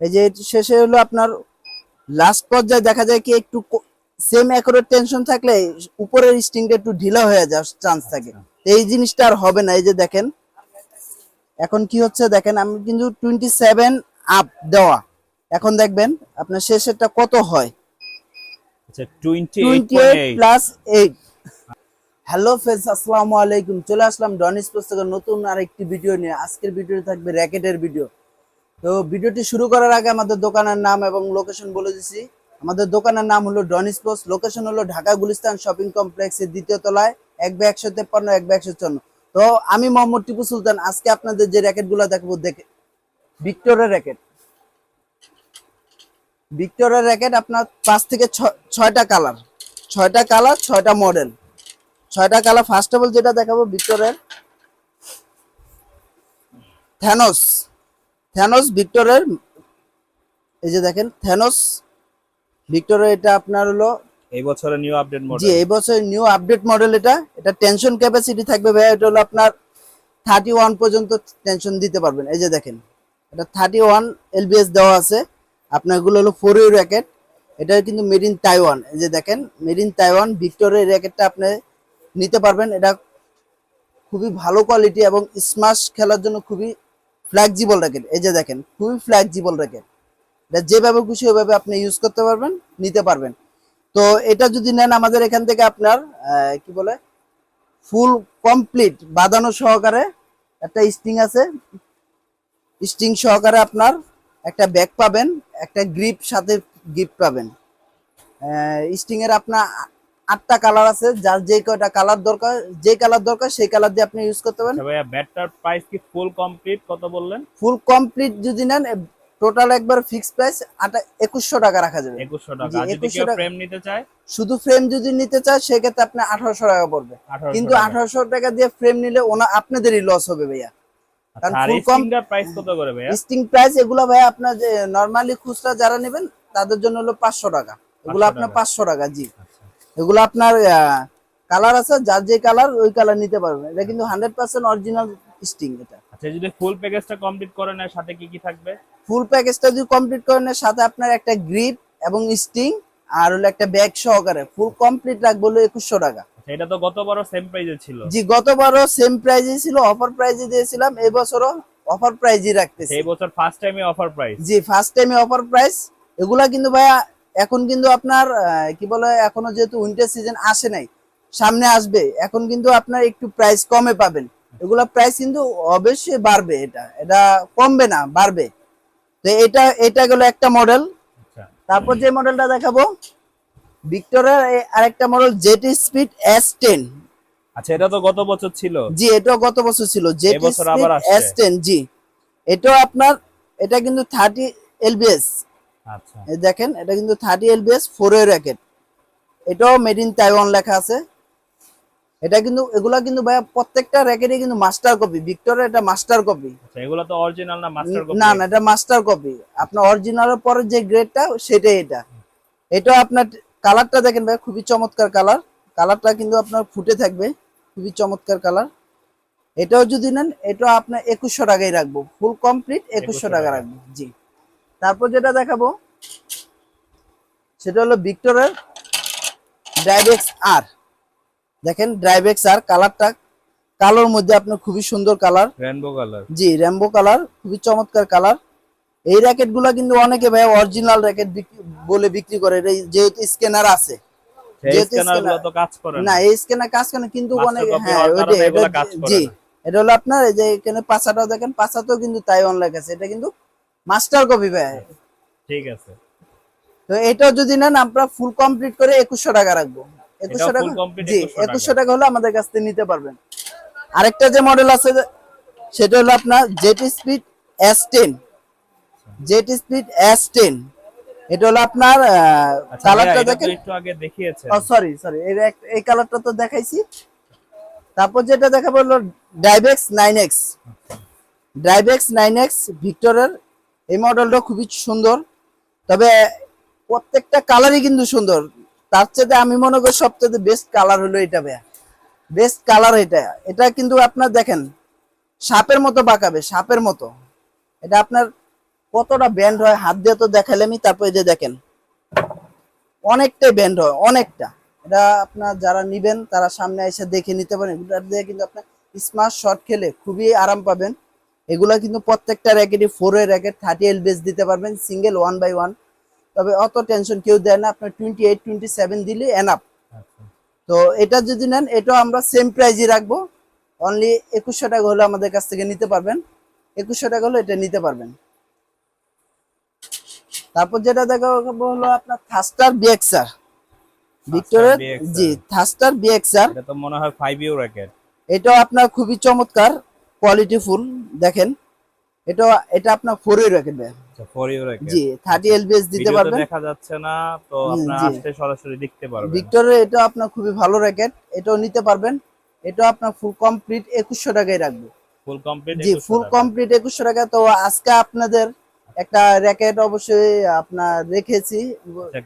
এই যে শেষে হলো আপনার লাস্ট পর্যায়ে দেখা যায় কি একটু সেম অ্যাকুরেট টেনশন থাকলে উপরের স্টিংটা একটু ঢিলা হয়ে যাওয়ার চান্স থাকে। এই জিনিসটা আর হবে না এই যে দেখেন। এখন কি হচ্ছে দেখেন আমি কিন্তু টোয়েন্টি সেভেন আপ দেওয়া। এখন দেখবেন আপনার শেষেরটা কত হয়? আচ্ছা হ্যালো ফ্রেন্ডস আসসালামু আলাইকুম। চলে আসলাম ডনিস পুস্তকের নতুন আরেকটি ভিডিও নিয়ে। আজকের ভিডিও থাকবে র্যাকেটের ভিডিও তো ভিডিওটি শুরু করার আগে আমাদের দোকানের নাম এবং লোকেশন বলে দিছি। আমাদের দোকানের নাম হলো ডনিস পোস্ট লোকেশন হলো ঢাকা গুলিস্তান শপিং কমপ্লেক্সের দ্বিতীয় তলায়, এক বে একশো তেপ্পান্ন, এক বে একশো চন্ন। তো আমি মোহাম্মদ টিপু সুলতান, আজকে আপনাদের যে র্যাকেটগুলো দেখব, দেখে ভিক্টোরিয়া র্যাকেট। ভিক্টোরিয়া র্যাকেট আপনার পাঁচ থেকে ছয়টা কালার। ছয়টা কালার, ছয়টা মডেল। ছয়টা কালার ফার্স্ট অফ অল যেটা দেখাবো ভিক্টোরের থ্যানোস থ্যানোস ভিক্টোরের এই যে দেখেন থ্যানোস ভিক্টোরের এটা আপনার হলো এই বছরের নিউ আপডেট মডেল জি এই বছর নিউ আপডেট মডেল এটা। এটা টেনশন ক্যাপাসিটি থাকবে ভাই এটা হলো আপনার থার্টি ওয়ান পর্যন্ত টেনশন দিতে পারবেন। এই যে দেখেন এটা থার্টি ওয়ান এলবিএস দেওয়া আছে। আপনার এগুলো হলো ফোর ইউ র্যাকেট এটা কিন্তু মেড ইন তাইওয়ান এই যে দেখেন মেড ইন তাইওয়ান ভিক্টোরের র্যাকেটটা আপনি নিতে পারবেন। এটা খুবই ভালো কোয়ালিটি এবং স্মাশ খেলার জন্য খুবই ফ্লেক্সিবল র্যাকেট এই যে দেখেন খুবই ফ্লেক্সিবল র্যাকেট এটা যেভাবে খুশি ওইভাবে আপনি ইউজ করতে পারবেন, নিতে পারবেন। তো এটা যদি নেন আমাদের এখান থেকে আপনার কি বলে? ফুল কমপ্লিট বাঁধানো সহকারে একটা স্টিং আছে। স্টিং সহকারে আপনার একটা ব্যাগ পাবেন, একটা গ্রিপ সাথে গিফট পাবেন। স্টিং এর আপনার আটটা কালার আছে যার যে কয়টা কালার দরকার যে কালার দরকার সেই কালার দিয়ে আপনি ইউজ করতে পারেন। আচ্ছা ভাইয়া ব্যাটটার প্রাইস কি ফুল কমপ্লিট কত বললেন? ফুল কমপ্লিট যদি নেন টোটাল একবার ফিক্স প্রাইস আটা একুশশো টাকা রাখা যাবে। একুশশো টাকা। যদি কেউ ফ্রেম নিতে চায়? শুধু ফ্রেম যদি নিতে চায় সেক্ষেত্রে আপনি আঠারোশো টাকা পড়বে। কিন্তু আঠারোশো টাকা দিয়ে ফ্রেম নিলে ওনা আপনাদেরই লস হবে ভাইয়া। কারণ আর full com- প্রাইস কত করে ভাইয়া? লিস্টিং প্রাইস এগুলো ভাইয়া আপনার যে নরমালি খুচরা যারা নেবেন তাদের জন্য হলো পাঁচশো টাকা। এগুলো 500 আপনার টাকা। পাঁচশো টাকা জি। আচ্ছা। এগুলো আপনার কালার আছে যার যে কালার ওই কালার নিতে পারবেন। এটা কিন্তু হান্ড্রেড পার্সেন্ট অরিজিনাল স্টিং এটা। আচ্ছা যদি ফুল প্যাকেজটা কমপ্লিট করে নেয় সাথে কি কি থাকবে? ফুল প্যাকেজটা যদি কমপ্লিট করেন এর সাথে আপনার একটা গ্রিপ এবং স্টিং আর হলো একটা ব্যাগ সহকারে ফুল কমপ্লিট রাখব হলো একুশশো টাকা। আচ্ছা এটা তো গতবারও সেম প্রাইসে ছিল। জি গতবারও সেম প্রাইজে ছিল অফার প্রাইজে দিয়েছিলাম এবছরও অফার প্রাইজই রাখতেছি। এই বছর ফার্স্ট টাইমে অফার প্রাইস জি ফার্স্ট টাইমে অফার প্রাইস এগুলা কিন্তু ভাইয়া এখন কিন্তু আপনার কি বলে এখনও যেহেতু উইন্টার সিজন আসে নাই সামনে আসবে এখন কিন্তু আপনার একটু প্রাইস কমে পাবেন। এগুলা প্রাইস কিন্তু অবশ্যই বাড়বে এটা এটা কমবে না বাড়বে। তো এটা এটা গেল একটা মডেল আচ্ছা। তারপর যে মডেলটা দেখাবো ভিক্টোরিয়ার আরেকটা model jet speed S ten আচ্ছা এটা তো গত বছর ছিল। জি এটাও গত বছর ছিল। Jet speed. এস টেন জি। এটাও আপনার এটা কিন্তু থার্টি এলবিএস আচ্ছা। এই দেখেন এটা কিন্তু থার্টি এলবিএস ফোর এর র্যাকেট এটাও মেড ইন তাইওয়ান লেখা আছে। এটা কিন্তু এগুলা কিন্তু ভাইয়া প্রত্যেকটা র্যাকেটে কিন্তু মাস্টার কপি ভিক্টোরিয়া এটা মাস্টার কপি আচ্ছা এগুলো তো অরিজিনাল না মাস্টার কপি না না এটা মাস্টার কপি আপনার অরিজিনালের পরে যে গ্রেডটা সেটাই এটা। এটাও আপনার কালারটা দেখেন ভাই খুবই চমৎকার কালার কালারটা কিন্তু আপনার ফুটে থাকবে খুবই চমৎকার কালার এটাও যদি নেন এটাও আপনার একুশশো টাকাই রাখব। ফুল কমপ্লিট একুশশো 2100 টাকা টাকা। রাখব জি। তারপর যেটা দেখাবো সেটা হলো ভিক্টোরের ড্রাইভেক্স আর দেখেন ড্রাইভেক্স আর কালারটা কালোর মধ্যে আপনার খুবই সুন্দর কালার। রেনবো কালার জি র্যাম্বো কালার খুবই চমৎকার কালার। এই র্যাকেটগুলা কিন্তু অনেকে ভাই অরিজিনাল র্যাকেট বলে বিক্রি করে। যেহেতু স্ক্যানার আছে। না। এই স্ক্যানার কাজ করে কিন্তু অনেক হ্যাঁ জি এটা হলো আপনার এই যে এখানে পাঁচাটাও দেখেন পাঁচাতেও কিন্তু তাই অনলাইন আছে। এটা কিন্তু মাস্টার কপি ভাই। ঠিক আছে। তো এটা যদি নেন আমরা ফুল কমপ্লিট করে একুশশো টাকা রাখব। একুশশো এটাও টাকা জি 2100 একুশশো টাকা হলে আমাদের কাছ থেকে নিতে পারবেন। আরেকটা যে মডেল আছে সেটা হলো আপনার Jet Speed S ten Jet Speed S ten এটা হলো আপনার আচ্ছা কালারটা তো দেখেন। একটু আগে দেখিয়েছেন। ও সরি সরি এই এই কালারটা তো দেখাইছি। তারপর যেটা দেখাবো হলো DriveX nine X DriveX nine X ভিক্টরের এই মডেলটা খুবই সুন্দর। তবে প্রত্যেকটা কালারই কিন্তু সুন্দর। তার চেয়ে আমি মনে করি সবচেয়ে বেস্ট কালার হলো এটা ভাইয়া। বেস্ট কালার এটা। এটা কিন্তু আপনার দেখেন, সাপের মতো বাঁকাবে, সাপের মতো। এটা আপনার কতটা ব্যান্ড হয়, হাত দিয়ে তো দেখালামই তারপর যে দেখেন। অনেকটাই ব্যান্ড হয়, অনেকটা। এটা আপনার যারা নিবেন, তারা সামনে এসে দেখে নিতে পারেন। দিয়ে কিন্তু আপনার স্মার্ট শট খেলে খুবই আরাম পাবেন। এগুলা কিন্তু প্রত্যেকটা র্যাকেটই ফোর এর র্যাকেট থার্টি এল বেস দিতে পারবেন সিঙ্গেল ওয়ান বাই ওয়ান তবে অত টেনশন কেউ দেয় না আপনার টোয়েন্টি এইট টোয়েন্টি সেভেন দিলে এনাপ আচ্ছা। তো এটা যদি নেন এটাও আমরা সেম প্রাইজই রাখব। অনলি একুশশো টাকা হলে আমাদের কাছ থেকে নিতে পারবেন। একুশশো টাকা হলে এটা নিতে পারবেন। তারপর যেটা দেখাবো হলো আপনার থাস্টার বিএক্সার ভিক্টোরের জি থাস্টার বিএক্সার এটা তো মনে হয় ফাইভ ইউ র্যাকেট এটাও আপনার খুবই চমৎকার। কোয়ালিটি ফুল দেখেন। এটা এটা আপনার ফোর এর র্যাকেট আচ্ছা ফোর ইউ র্যাকেট জি থার্টি এলবিএস দিতে পারবেন। দেখা যাচ্ছে না তো আপনারা জি। আসতে সরাসরি দেখতে পারবেন। ভিক্টরের এটা আপনার খুবই ভালো র্যাকেট এটাও নিতে পারবেন। এটাও আপনার ফুল কমপ্লিট একুশশো টাকায় রাখব। ফুল কমপ্লিট জি ফুল কমপ্লিট একুশশো টাকা। তো আজকে আপনাদের একটা র্যাকেট অবশ্যই আপনার রেখেছি।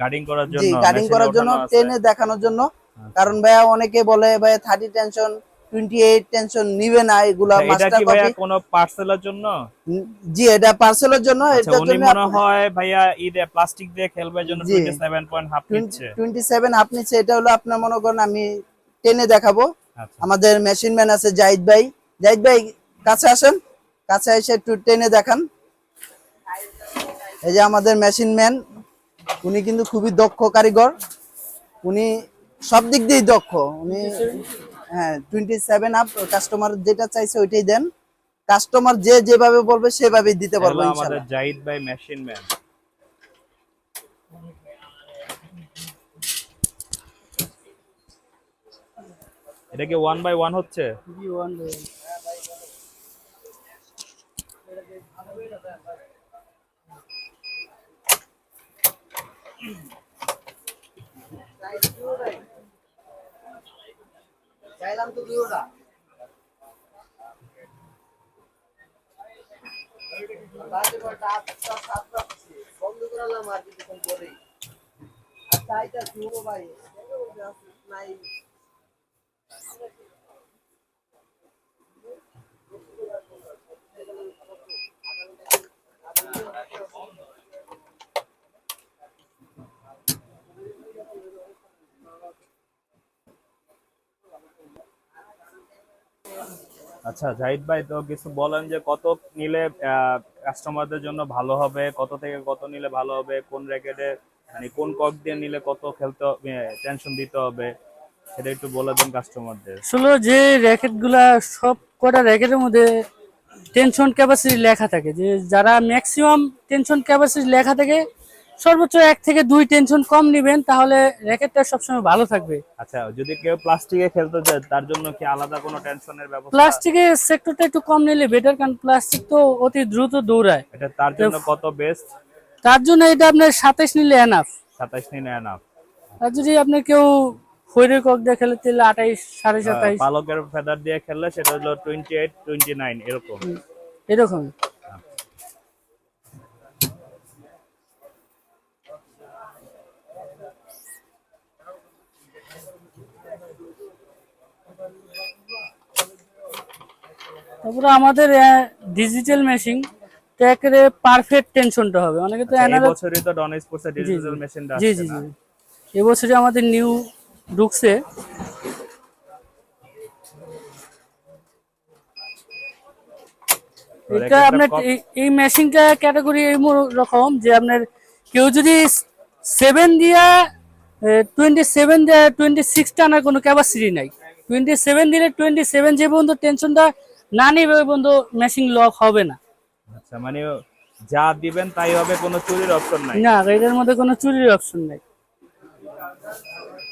গার্ডিং করার জি জন্য গার্ডিং করার জন্য ট্রেনে দেখানোর জন্য। আচ্ছা। কারণ ভাইয়া অনেকে বলে ভাইয়া thirty tension twenty eight tension নিবে না এগুলা আচ্ছা, মাস্টার কোনো পার্সেলের জন্য? জি এটা পার্সেলের জন্য আচ্ছা জন্য মনে হয় ভাইয়া ঈদে প্লাস্টিক দিয়ে খেলবে জন্য জি। 27 পয়েন্ট হাফ নিচ্ছে। টোয়েন্টি সেভেন আপনি এটা হলো আপনার মনে করেন আমি টেনে দেখাবো। আচ্ছা। আমাদের মেশিন ম্যান আছে জাহিদ ভাই। জাহিদ ভাই কাছে আসেন কাছে এসে একটু টেনে দেখান। এই যে আমাদের মেশিন ম্যান উনি কিন্তু খুবই দক্ষ কারিগর। উনি সব দিক দিয়েই দক্ষ। উনি হ্যাঁ টোয়েন্টি সেভেন আপ কাস্টমার যেটা চাইছে ওইটাই দেন। কাস্টমার যে যেভাবে বলবে সেভাবেই দিতে পারব আমাদের জাহিদ ভাই মেশিন ম্যান এটা কি ওয়ান বাই ওয়ান হচ্ছে? চাইলাম তো দুইটা বন্ধ করালাম আর কিছুক্ষণ পরেই আর চাইটা শুনো ভাই নাই আচ্ছা জাহিদ ভাই, তো কিছু বলেন যে কত নিলে কাস্টমারদের জন্য ভালো হবে, কত থেকে কত নিলে ভালো হবে, কোন র্যাকেটে মানে কোন কক দিয়ে নিলে কত খেলতে হবে টেনশন দিতে হবে সেটা একটু বলে দেন কাস্টমারদের আসলে যে র্যাকেটগুলা সব কটা র্যাকেটের মধ্যে টেনশন ক্যাপাসিটি লেখা থাকে যে যারা ম্যাক্সিমাম টেনশন ক্যাপাসিটি লেখা থাকে সর্বোচ্চ এক থেকে দুই টেনশন কম নিবেন তাহলে র্যাকেটটা সবসময় ভালো থাকবে। আচ্ছা যদি কেউ প্লাস্টিকে খেলতে চায় তার জন্য কি আলাদা কোনো টেনশনের ব্যবস্থা প্লাস্টিকের সেক্টরটা একটু কম নিলে বেটার কারণ প্লাস্টিক তো অতি দ্রুত দৌড়ায়। এটা তার জন্য কত বেস্ট তার জন্য এটা আপনার সাতাইশ নিলে এনাফ সাতাইশ নিলে এনাফ আর যদি আপনি কেউ খৈরের কক দিয়ে খেলে তাহলে আঠাইশ সাড়ে সাতাইশ। পালকের ফেদার দিয়ে খেললে সেটা হলো টোয়েন্টি এইট টোয়েন্টি নাইন এরকম। এরকম। তারপরে আমাদের ডিজিটাল মেশিন তো একেবারে পারফেক্ট টেনশনটা হবে। অনেকে তো আচ্ছা, অ্যানালগ বছরই তো ডন স্পোর্টস ডিজিটাল মেশিনটা জি জি জি এবছরে আমাদের নিউ ঢুকছে। এটা আপনার এই- মেশিনটা ক্যাটাগরি এই রকম যে আপনার কেউ যদি সেভেন দিয়া টোয়েন্টি সেভেন দেওয়া টোয়েন্টি সিক্স টানার কোনো ক্যাপাসিটি নাই। টোয়েন্টি সেভেন দিলে টোয়েন্টি সেভেন যে পর্যন্ত টেনশনটা না নেবে ওই পর্যন্ত মেশিন লক হবে না। আচ্ছা মানে যা দিবেন তাই হবে কোনো চুরির অপশন নাই? না এটার মধ্যে কোনো চুরির অপশন নাই।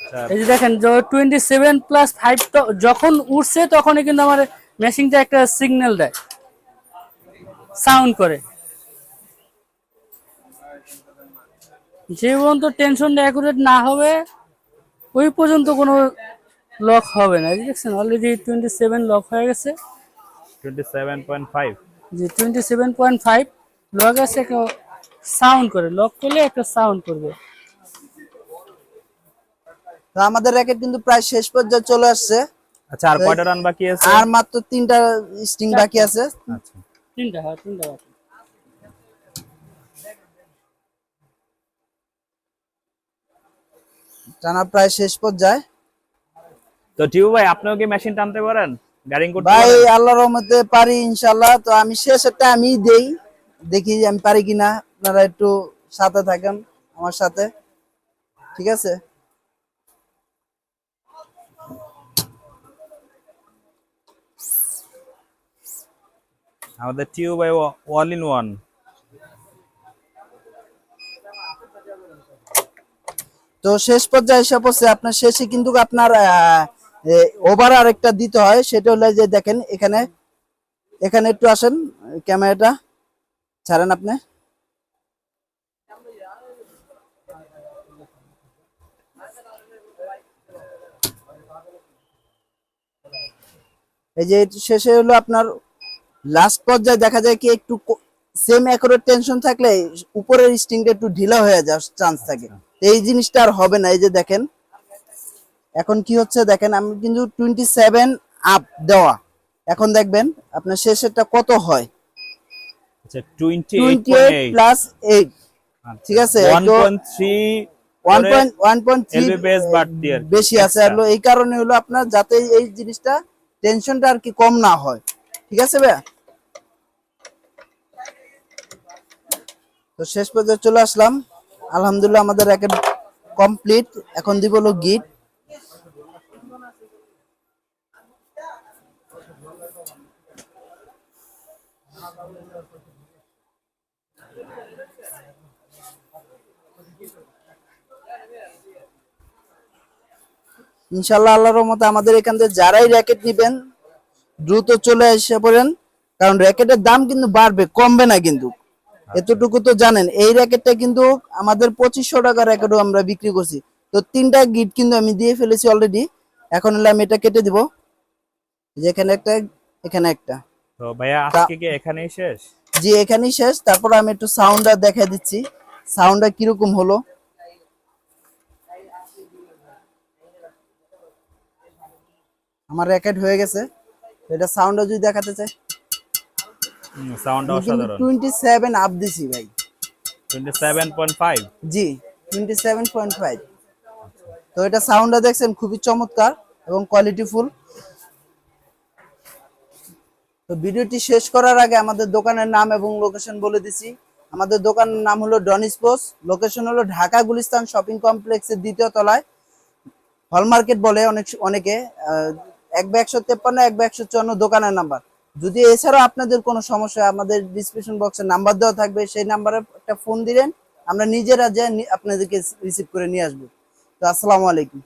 আচ্ছা। এই যে দেখেন টোয়েন্টি সেভেন প্লাস ফাইভ যখন উঠছে তখনই কিন্তু আমার মেশিনটা একটা সিগন্যাল দেয়। সাউন্ড করে। যে পর্যন্ত টেনশনটা অ্যাকুরেট না হবে ওই পর্যন্ত কোনো লক হবে না। দেখছেন অলরেডি টোয়েন্টি সেভেন লক হয়ে গেছে। টোয়েন্টি সেভেন পয়েন্ট ফাইভ যে twenty seven point five lock আছে একটা সাউন্ড করে লক করলে একটা সাউন্ড করবে। তো আমাদের র্যাকেট কিন্তু প্রায় শেষ পর্যায়ে চলে আসছে। আচ্ছা আর কয়টা রান বাকি আছে? আর মাত্র তিনটা স্ট্রিং বাকি আছে। আচ্ছা। তিনটা হ্যাঁ তিনটা বাকি। টানা প্রায় শেষ পর্যায়ে। তো টিউ ভাই আপনিও কি মেশিন টানতে পারেন? গাড়িং করতে ভাই আল্লাহর রহমতে পারি ইনশাল্লাহ তো আমি শেষেরটা আমি দেই। দেখি আমি পারি কিনা। আপনারা একটু সাথে থাকেন আমার সাথে। ঠিক আছে? আমাদের টিউ ভাই অল ইন ওয়ান তো শেষ পর্যায়ে এসে পড়ছে। আপনার শেষে কিন্তু আপনার ওভার আরেকটা দিতে হয়, সেটা হলো যে দেখেন এখানে এখানে একটু আসেন, ক্যামেরাটা ছাড়েন আপনি। এই যে শেষে হলো আপনার লাস্ট পর্যায়ে দেখা যায় কি একটু সেম অ্যাকুরেট টেনশন থাকলে উপরের স্ট্রিংটা একটু ঢিলা হয়ে যাওয়ার চান্স থাকে। এই জিনিসটা আর হবে না, এই যে দেখেন। এখন কি হচ্ছে দেখেন আমি কিন্তু টোয়েন্টি সেভেন আপ দেওয়া। এখন দেখবেন আপনার শেষেরটা কত হয়? আচ্ছা twenty twenty eight plus eight ঠিক আছে, বেশি আছে। হলো এই কারণে হলো আপনার যাতে এই জিনিসটা টেনশনটা আর কি কম না হয়। ঠিক আছে ভাইয়া? তো শেষ পর্যায়ে চলে আসলাম। আলহামদুলিল্লাহ আমাদের র্যাকেট কমপ্লিট এখন দিব হলো গিট ইনশাল্লাহ আল্লাহর রহমতে আমাদের এখান থেকে যারাই র্যাকেট নিবেন দ্রুত চলে এসে পড়েন। কারণ র্যাকেটের দাম কিন্তু বাড়বে কমবে না কিন্তু। এতটুকু তো জানেন এই র্যাকেটটা কিন্তু আমাদের পঁচিশশো টাকা র্যাকেটও আমরা বিক্রি করছি। তো তিনটা গিট কিন্তু আমি দিয়ে ফেলেছি অলরেডি এখন হলে আমি এটা কেটে দিব। যেখানে একটা এখানে একটা। তো ভাইয়া আজকে কি এখানেই শেষ? জি এখানেই শেষ। তারপর আমি একটু সাউন্ডটা দেখাই দিচ্ছি। সাউন্ডটা কীরকম হলো? আমার র্যাকেট হয়ে গেছে। এটা সাউন্ডটা যদি দেখাতে চাই। সাউন্ডটা অসাধারণ। টোয়েন্টি সেভেন আপ দিছি ভাই। টোয়েন্টি সেভেন পয়েন্ট ফাইভ জি টোয়েন্টি সেভেন পয়েন্ট ফাইভ তো এটা সাউন্ডটা দেখছেন খুবই চমৎকার এবং কোয়ালিটিফুল তো ভিডিওটি শেষ করার আগে আমাদের দোকানের নাম এবং লোকেশন বলে দিছি। আমাদের দোকানের নাম হলো ডনিস পোস লোকেশন হলো ঢাকা গুলিস্তান শপিং কমপ্লেক্সের দ্বিতীয় তলায়। হল মার্কেট বলে অনেক অনেকে এক বা একশো তেপ্পান্ন, এক বা একশো চুয়ান্ন দোকানের নাম্বার। যদি এছাড়াও আপনাদের কোনো সমস্যা আমাদের ডিসক্রিপশন বক্সে নাম্বার দেওয়া থাকবে, সেই নাম্বারে একটা ফোন দিলেন, আমরা নিজেরা যে আপনাদেরকে রিসিভ করে নিয়ে আসব। তো আসসালামু আলাইকুম।